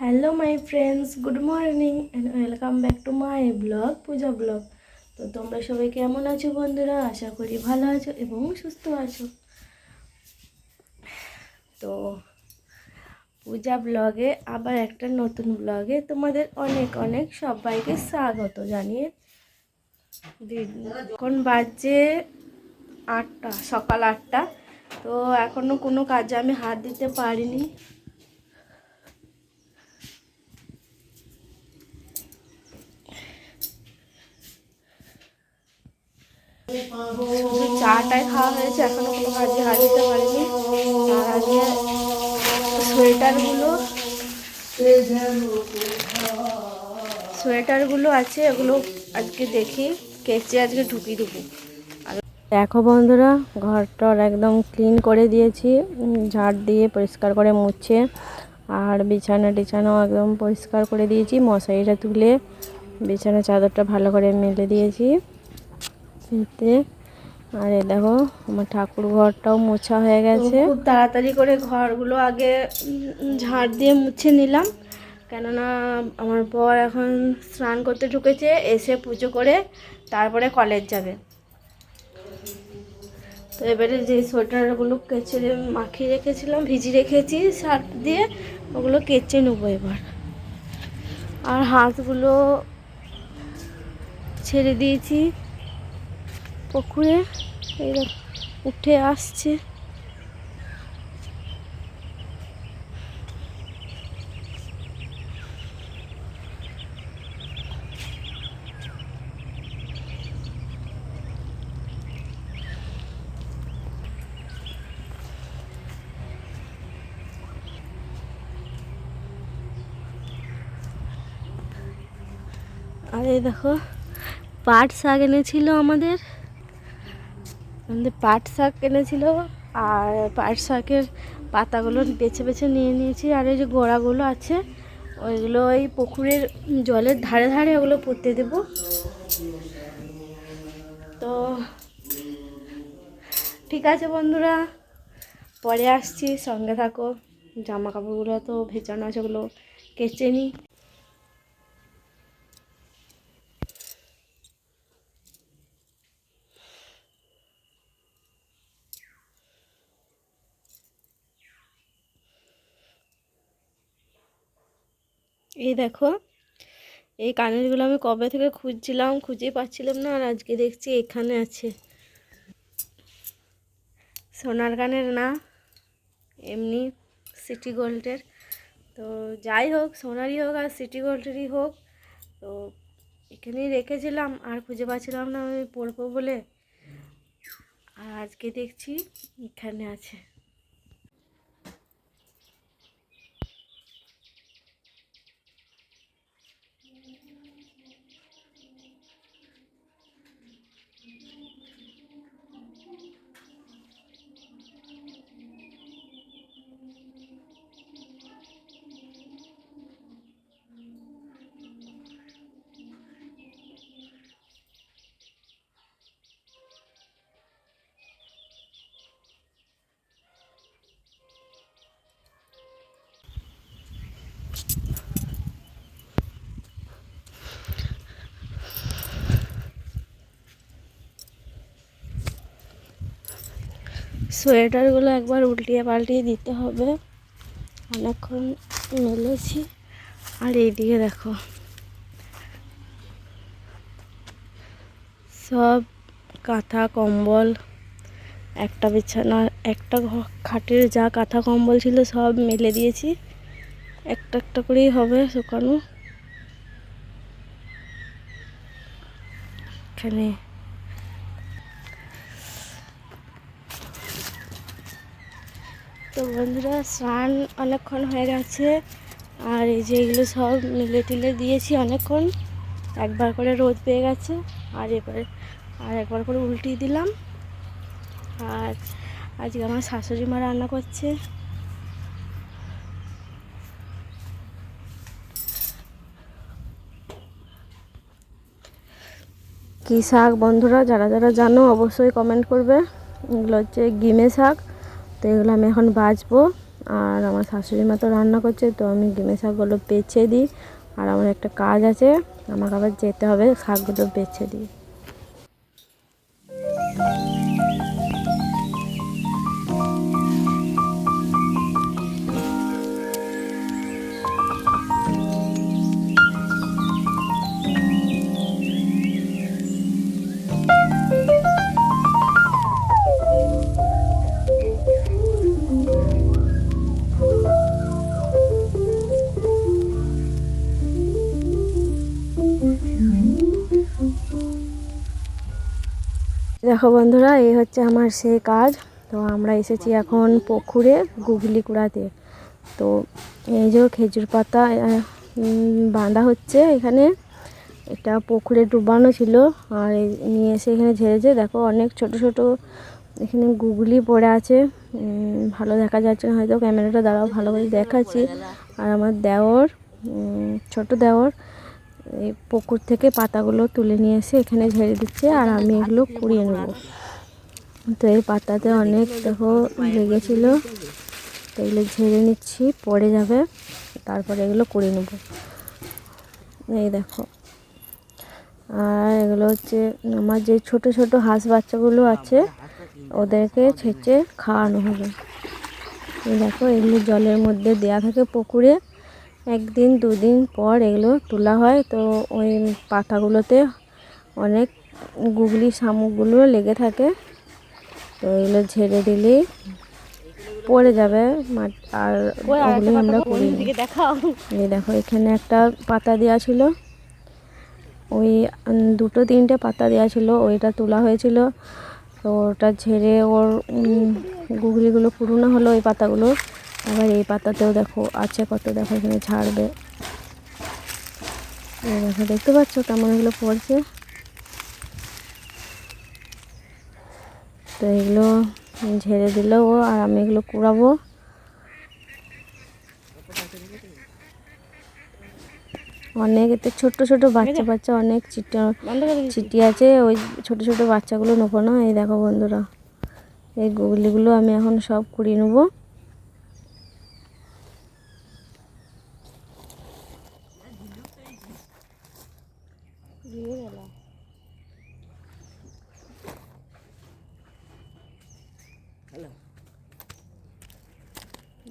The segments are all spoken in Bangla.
Hello my friends good morning and welcome back to my blog Puja blog তো তোমরা সবাই কেমন আছো বন্ধুরা? আশা করি ভালো আছো এবং সুস্থ আছো। তো পূজা ব্লগে আবার একটা নতুন ব্লগে তোমাদের অনেক অনেক সবাইকে স্বাগত জানিয়ে এখন বাজে আটটা, সকাল আটটা। তো এখনও কোনো কাজে আমি হাত দিতে পারিনি। চাটাই খাওয়া হয়েছে, এখনও কোনো কাজে হাত দিতে পারিনি তার আগে সোয়েটারগুলো সোয়েটারগুলো আছে, এগুলো আজকে দেখি, কেচে আজকে ঢুকিয়ে দেবো। দেখো বন্ধুরা, ঘরটর একদম ক্লিন করে দিয়েছি ঝাড় দিয়ে পরিষ্কার করে মুছে, আর বিছানা টিছানাও একদম পরিষ্কার করে দিয়েছি, মশারিটা তুলে বিছানা চাদরটা ভালো করে মেলে দিয়েছি। এতে আর এ দেখো আমার ঠাকুর ঘরটাও মোছা হয়ে গেছে। খুব তাড়াতাড়ি করে ঘরগুলো আগে ঝাড় দিয়ে মুছে নিলাম। কেননা আমার বর এখন স্নান করতে ঢুকেছে এসে পুজো করে তারপরে কলেজ যাবে। তো এবারে যে সোয়েটারগুলো কেচে মাখিয়ে রেখেছিলাম ভিজি রেখেছি শার্ট দিয়ে ওগুলো কেচে নেব এবার। আর হাতগুলো ছেড়ে দিয়েছি। পুকুরে দেখো, উঠে আসছে। আর এই দেখো পাট শাক এনেছিল আমাদের। পাট শাক এনেছিল আর পাট শাকের পাতাগুলো বেছে বেছে নিয়ে নিয়েছি। আর এই যে গোড়াগুলো আছে, ওইগুলো ওই পুকুরের জলের ধারে ধারে ওগুলো পুঁতে দেব। তো ঠিক আছে বন্ধুরা, পরে আসছি। সঙ্গে থাকো জামা কাপড়গুলো তো ভেজানো আছে, ওগুলো কেচে নিই। এই দেখো, এই কানেরগুলো আমি কবে থেকে খুঁজছিলাম খুঁজেই পাচ্ছিলাম না, আর আজকে দেখছি এখানে আছে। সোনার কানের না, এমনি সিটি গোল্ডের। তো যাই হোক, সোনারই হোক আর সিটি গোল্ডেরই হোক, তো এখানেই রেখেছিলাম, আর খুঁজে পাচ্ছিলাম না আমি পরবো বলে। আর আজকে দেখছি এখানে আছে। সোয়েটারগুলো একবার উল্টিয়ে পাল্টিয়ে দিতে হবে। অনেকক্ষণ মেলেছি। আর এইদিকে দেখো। সব কাঁথা কম্বল, একটা বিছানা, একটা খাটের যা কাঁথা কম্বল ছিল সব মেলে দিয়েছি। একটা একটা করেই হবে শুকানো। এখানে তো বন্ধুরা, স্নান অনেকক্ষণ হয়ে গেছে। আর এই যে এগুলো সব মিলে টিলে দিয়েছি অনেকক্ষণ। একবার করে রোদ পেয়ে গেছে, আর এবার, আর একবার করে উল্টিয়ে দিলাম। আর আজকে আমার শাশুড়ি মা রান্না করছে। কী শাক বন্ধুরা? যারা যারা জানো, অবশ্যই কমেন্ট করবে। এগুলো হচ্ছে গিমে শাক। তো এগুলো আমি এখন বাজবো। আর আমার শাশুড়ি মা তো রান্না করছে, তো আমি গেমে শাকগুলো বেছে দিই। আর আমার একটা কাজ আছে, আমাকে আবার যেতে হবে, শাকগুলো বেছে দিই। দেখো বন্ধুরা, এই হচ্ছে আমার সেই কাজ। তো আমরা এসেছি এখন পুকুরে গুগলি কুড়াতে। তো এই যে খেজুর পাতা বাঁধা হচ্ছে এখানে। এটা পুকুরে ডুবানো ছিল, আর নিয়ে এসে এখানে ঝেড়েছে। দেখো অনেক ছোট ছোট এখানে গুগলি পড়ে আছে। ভালো দেখা যাচ্ছে না, হয়তো ক্যামেরাটা দ্বারাও ভালো করে দেখাচ্ছি। আর আমার দেওর ছোট দেওর এই পুকুর থেকে পাতাগুলো তুলে নিয়ে এসে এখানে ঝেড়ে দিচ্ছে আর আমি এগুলো কুড়িয়ে নেব। তো এই পাতাতে অনেক দেখো লেগেছিলো, তো এগুলো ঝেড়ে নিচ্ছি, পড়ে যাবে, তারপরে এগুলো কুড়িয়ে নেব। এই দেখো। আর এগুলো হচ্ছে আমার যে ছোট ছোট হাঁস বাচ্চাগুলো আছে, ওদেরকে ছেঁচে খাওয়ানো হবে। এই দেখো, এগুলো জলের মধ্যে দেয়া থাকে পুকুরে। একদিন দুদিন পর এগুলো তোলা হয়। তো ওই পাতাগুলোতে অনেক গুগলি শামুকগুলো লেগে থাকে। তো এগুলো ঝেড়ে দিলেই পড়ে যাবে আর ওগুলো আমরা করি এই দেখো এখানে একটা পাতা দেওয়া ছিল। ওই দুটো তিনটে পাতা দেওয়া ছিল। ওইটা তোলা হয়েছিল। তো ওটা ঝেড়ে ওর গুগলিগুলো পুরনো হলো ওই পাতাগুলো। আবার এই পাতাতেও দেখো আছে কত দেখো এখানে ছাড়বে। দেখো দেখতে পাচ্ছ কেমন এগুলো পড়ছে? তো এগুলো ঝেড়ে দিলো ও আর আমি এগুলো কুড়াবো। অনেক এতে ছোট ছোট বাচ্চা বাচ্চা অনেক চিটি চিটি আছে ওই ছোট ছোট বাচ্চাগুলো নেব না এই দেখো বন্ধুরা। এই গুগলিগুলো আমি এখন সব কুড়িয়ে নেব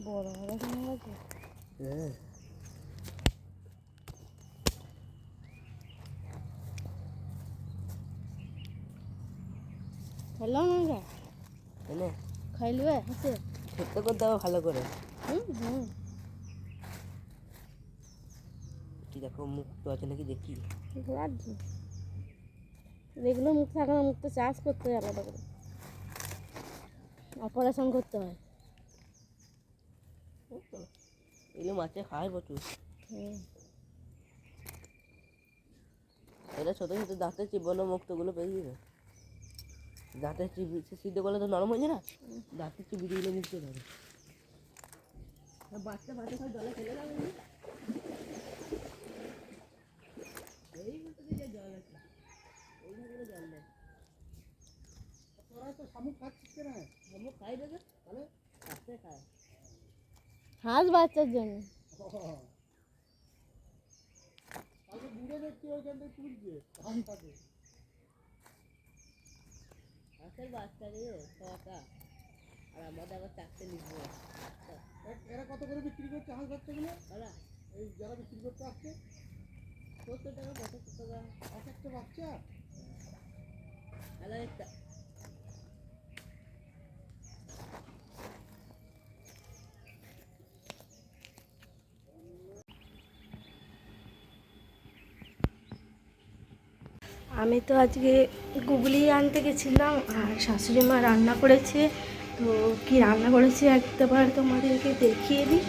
বড় বড় আছে হ্যালো না এনে খাইলবে হাতে? সেদ্ধ করতে হবে ভালো করে। হুম হুম। কি দেখো মুখ তো আছে নাকি দেখি? রাখছি এগুলো মুখ থাকে না মুখ তো চাষ করতে হয় আলাদা করে। অপারেশন করতে হয়। এগুলো মাছে খায় প্রচুর। এটা ছোটো ছোটো দাঁতের চিবানো মুক্তগুলো বেরিয়ে যাবে। দাঁতের চিবি সিদ্ধ করলে তো নরম হয়ে যায় না? দাঁতের চিবি দিলে মুক্ত হবে বাচ্চা বাচ্চা সব জলে ফেলে যাবে এই মতো দিয়ে জল আছে এইভাবে জল দেয় তোরা তো শামুক খাচ্ছিস কেন? শামুক খাই দেবে তাহলে কাছে খায়। হাঁস বাচ্চার জন্য। আসল বাচ্চা রে ছটা। আর আমাদের আবার চারটে নিবো। এরা কত করে বিক্রি করছে হাঁস বাচ্চাগুলো? ওরা এই যারা বিক্রি করতে আসছে? সত্তর টাকা পঁচাত্তর টাকা। এক একটা বাচ্চা? হ্যালো আমি তো আজকে গুগলি আনতে গেছিলাম, আর শাশুড়ি মা রান্না করেছে। তো কি রান্না করেছে একবার তোমাদেরকে দেখিয়ে দিই।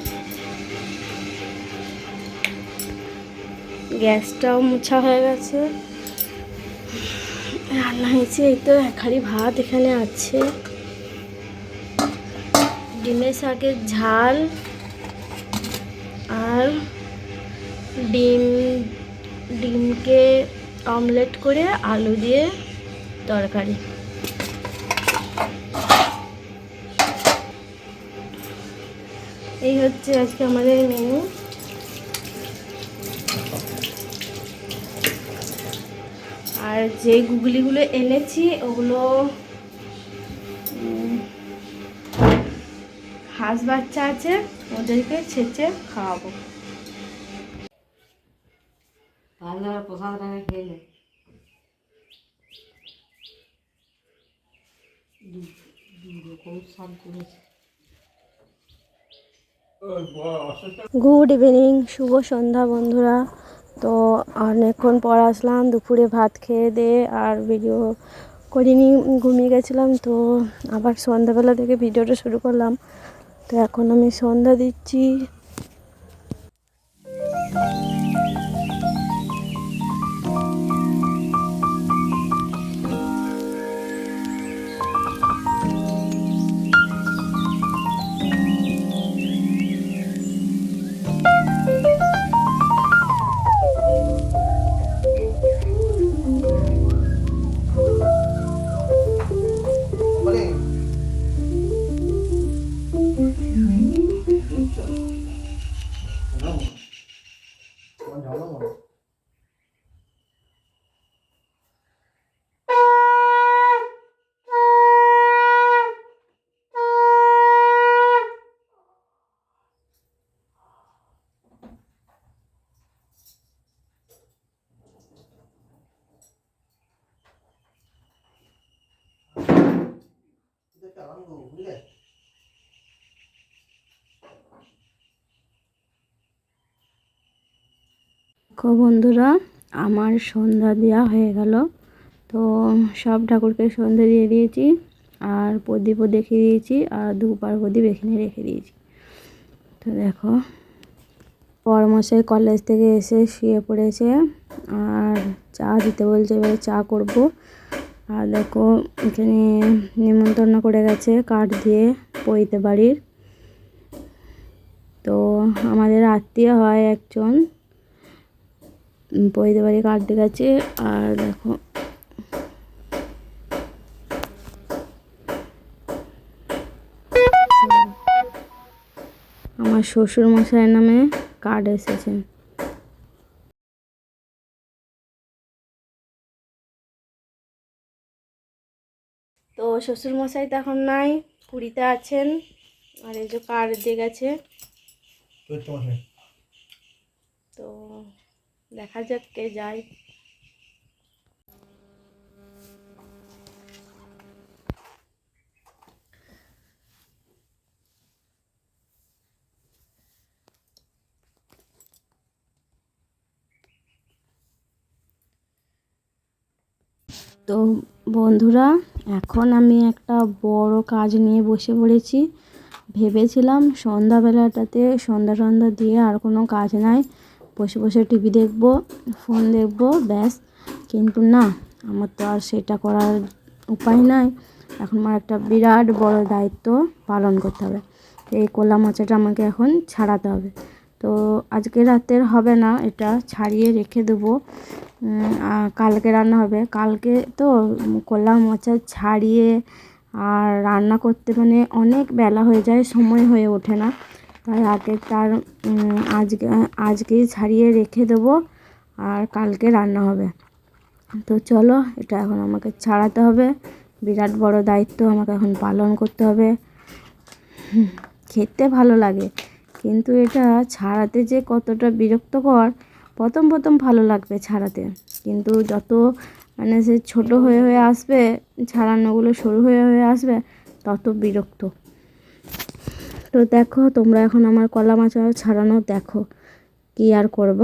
গ্যাসটাও মোছা হয়ে গেছে। রান্না হয়েছে, এই তো এক হাঁড়ি ভাত এখানে আছে। ডিমের শাকের ঝাল আর ডিম, ডিমকে অমলেট করে আলু দিয়ে তরকারি। এই হচ্ছে আজকে আমাদের মেনু। আর যে গুগলিগুলো এনেছি, ওগুলো হাঁস বাচ্চা আছে, ওদেরকে ছেঁচে খাওয়াবো। আর প্রসাদ টাকা খেয়ে নে গুড ইভিনিং শুভ সন্ধ্যা বন্ধুরা। তো অনেকক্ষণ পর আসলাম, দুপুরে ভাত খেয়ে দিয়ে আর ভিডিও করিনি, ঘুমিয়ে গেছিলাম, তো আবার সন্ধ্যাবেলা থেকে ভিডিওটা শুরু করলাম। তো এখন আমি সন্ধ্যা দিচ্ছি। দেখো বন্ধুরা, আমার সন্ধ্যা দেওয়া হয়ে গেল। তো সব ঠাকুরকে সন্ধ্যা দিয়ে দিয়েছি, আর প্রদীপও দেখিয়ে দিয়েছি, আর ধূপ আর প্রদীপ এখানে রেখে দিয়েছি। তো দেখো, পরমশাই কলেজ থেকে এসে শুয়ে পড়েছে, আর চা দিতে বলছে, এবারে চা করব। আর দেখো, এখানে নিমন্ত্রণ করে গেছে কাঠ দিয়ে পইতে বাড়ির। তো আমাদের আত্মীয় হয় একজন পৈতে বাড়ি কাটতে গেছে আর দেখো। আমার শ্বশুর মশাইয়ের নামে কার্ড এসেছে। তো শ্বশুর মশাই তো এখন নাই পুরীতে আছেন আর এই যে কার্ড দিয়ে গেছে তো দেখা যাক কে যায়। তো বন্ধুরা, এখন আমি একটা বড় কাজ নিয়ে বসে পড়েছি। ভেবেছিলাম সন্ধ্যাবেলাটাতে সন্ধ্যা সন্ধ্যা দিয়ে আর কোনো কাজ নাই। বসে বসে টিভি দেখব ফোন দেখব, ব্যাস। কিন্তু না, আমার তো আর সেটা করার উপায় নাই। এখন আমার একটা বিরাট বড় দায়িত্ব পালন করতে হবে। এই কলা মাচাটা আমাকে এখন ছাড়াতে হবে। তো আজকে রাতের হবে না, এটা ছাড়িয়ে রেখে দেবো। কালকে রান্না হবে। কালকে তো কলা মোচা ছাড়িয়ে আর রান্না করতে মানে অনেক বেলা হয়ে যায়, সময় হয়ে ওঠে না। তাই আগে তার আজকে, আজকেই ছাড়িয়ে রেখে দেবো আর কালকে রান্না হবে। তো চলো, এটা এখন আমাকে ছাড়াতে হবে। বিরাট বড় দায়িত্ব আমাকে এখন পালন করতে হবে। খেতে ভালো লাগে, কিন্তু এটা ছাড়াতে যে কতটা বিরক্তকর, প্রথম প্রথম ভালো লাগবে ছাড়াতে। কিন্তু যত মানে সে ছোটো হয়ে হয়ে আসবে, ছাড়ানোগুলো সরু হয়ে হয়ে আসবে, তত বিরক্ত। তো দেখো তোমরা এখন আমার কলা মাছ ছাড়ানো দেখো কি আর করব?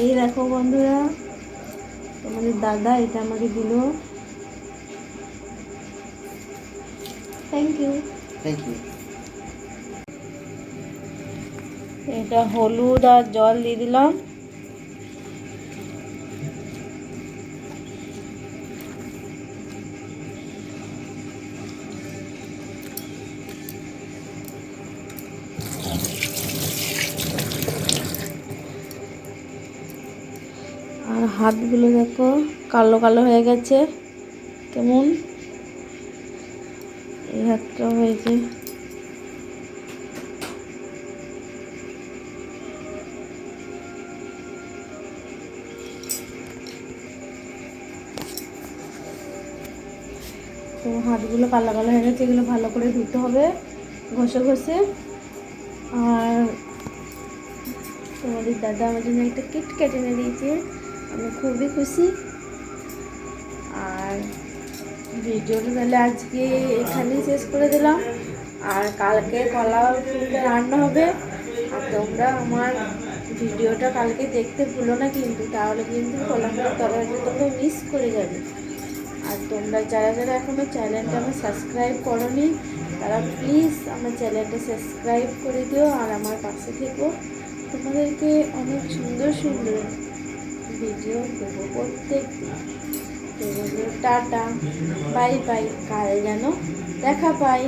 এই দেখো বন্ধুরা তোমাদের দাদা এটা আমাকে দিল। থ্যাংক ইউ থ্যাংক ইউ এটা হলুদ আর জল দিয়ে দিলাম। হাতগুলো দেখো, কালো কালো হয়ে গেছে, কেমন? এই হাতটা হয়েছে তো হাতগুলো কালো কালো হয়ে গেছে, এগুলো ভালো করে ধুতে হবে, ঘষে ঘষে। আর তোমাদের দাদা আমার জন্য একটা কিট কেটে এনে দিয়েছে। আমি খুবই খুশি। আর ভিডিওটা তাহলে আজকে এখানেই শেষ করে দিলাম। আর কালকে কলা ফুলটা রান্না হবে। আর তোমরা আমার ভিডিওটা কালকে দেখতে ভুলো না কিন্তু, তাহলে কিন্তু কলা ফুলের তরকারিটা তোমরা মিস করে যাবে। আর তোমরা যারা যারা এখনও চ্যানেলটা আমার সাবস্ক্রাইব করনি, তারা প্লিজ আমার চ্যানেলটা সাবস্ক্রাইব করে দিও। আর আমার পাশে থেকো। তোমাদেরকে অনেক সুন্দর সুন্দর ভিডিও দেবো প্রত্যেক দিন টাটা বাই বাই কাল যেন দেখা পাই।